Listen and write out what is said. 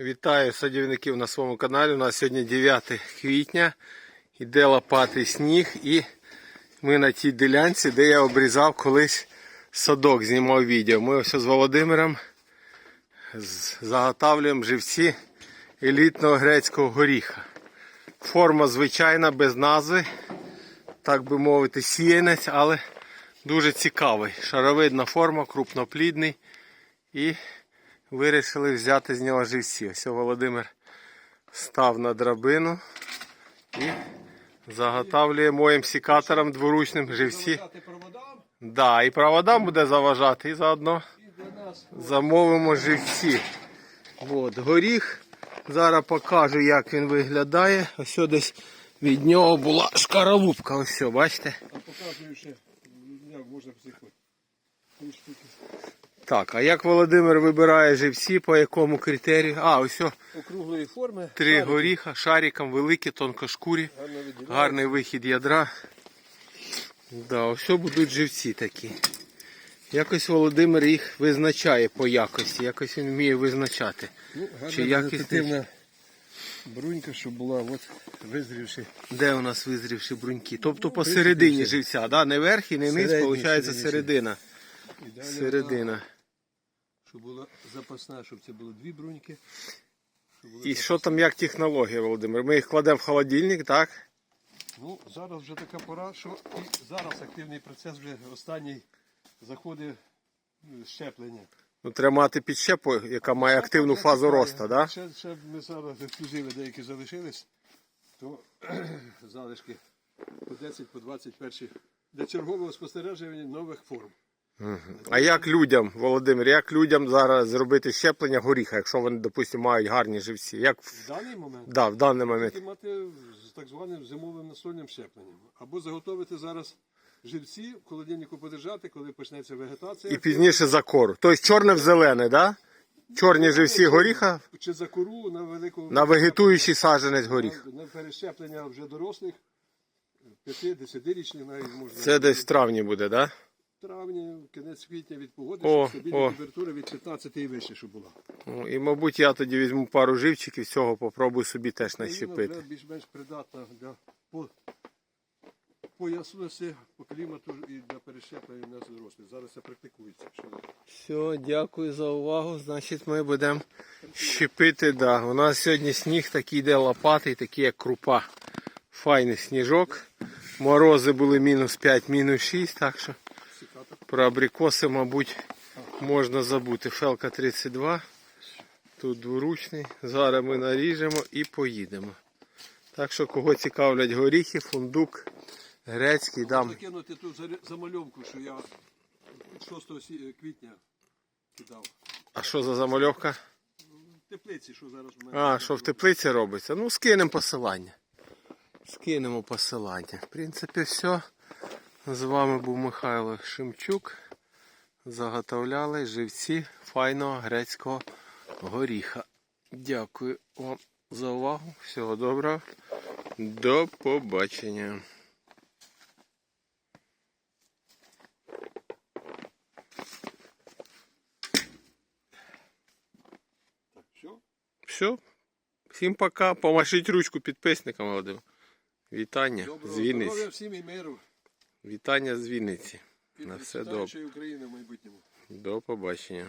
Вітаю садівників на своєму каналі. У нас сьогодні 9 квітня. Іде лопатий сніг і ми на тій ділянці, де я обрізав колись садок, знімав відео. Ми ось з Володимиром заготавлюємо живці елітного грецького горіха. Форма звичайна, без назви, так би мовити, сіянець, але дуже цікавий. Шаровидна форма, крупноплідний. І вирішили взяти з нього живці. Ось Володимир став на драбину і заготавлює моїм сікатором дворучним живці. Да, і проводам буде заважати, і заодно замовимо живці. От, горіх. Зараз покажу, як він виглядає. Ось десь від нього була шкаралупка. Ось, все, бачите? а показую ще, як можна психувати. Так, а як Володимир вибирає живці, по якому критерію? А, ось о, Округлої форми. три шарики. горіха, шариком, великі, тонкошкурі. Гарний вихід ядра. Да, ось будуть живці такі. Якось Володимир їх визначає по якості, якось він вміє визначати. Ну, Чи якісний? брунька, щоб була от визрівши. Де у нас визрівші бруньки? Тобто посередині все. живця, да? не верх і не низ, виходить середина. Середина. Щоб була запасна, щоб це було дві бруньки. І що там як технологія, Володимир? Ми їх кладемо в холодильник, так? Ну, зараз вже така пора, що і зараз активний процес вже останній заходить ну, щеплення. Ну, треба мати підщепу, яка має активну фазу росту, да? Ще, ще ми зараз ексклюзиви деякі залишились, то залишки по 10, по 20 перші для чергового спостереження нових форм. А як людям, Володимир, як людям зараз зробити щеплення горіха, якщо вони, допустимо, мають гарні живці? Як в, даний момент да, в даний момент? мати з так званим зимовим настольним щепленням. Або заготовити зараз живці, в холодильнику подержати, коли почнеться вегетація. І пізніше за кору. Тобто чорне в зелене, да? Чорні живці горіха Чи за кору на велику на вегетуючий саджанець горіх. На перещеплення вже дорослих, 5-10-річних навіть можна. Це десь в травні буде, да? В травні, кінець квітня від погоди, щоб стабільна температура від 15 і вище, щоб була. Ну, і, мабуть, я тоді візьму пару живчиків, цього попробую собі теж нащепити. вже більш-менш придатна для по, по ясності, по клімату і для перещеплення на дорослих. Зараз це практикується. Все, дякую за увагу. Значить, ми будемо щепити. Да. У нас сьогодні сніг такий йде лопатий, такий як крупа. Файний сніжок. Морози були мінус 5, мінус 6, так що. Про абрикоси, мабуть, можна забути. Фелка 32. Тут дворучний. Зараз ми наріжемо і поїдемо. Так що, кого цікавлять горіхи, фундук, грецький, дам. Закинути ту замальовку, що я 6 квітня кидав. А що за замальовка? В теплиці, що зараз в мене. А, що в теплиці робиться? Ну, скинемо посилання. Скинемо посилання. В принципі, все. З вами був Михайло Шимчук. Заготовляли живці файного грецького горіха. Дякую вам за увагу. Всього доброго. До побачення. Все? Всім пока. Помашіть ручку підписникам, Володимир. Вітання Доброго з Вінниці. здоров'я всім і миру. Вітання з Вінниці. На все добре. України в майбутньому. До побачення.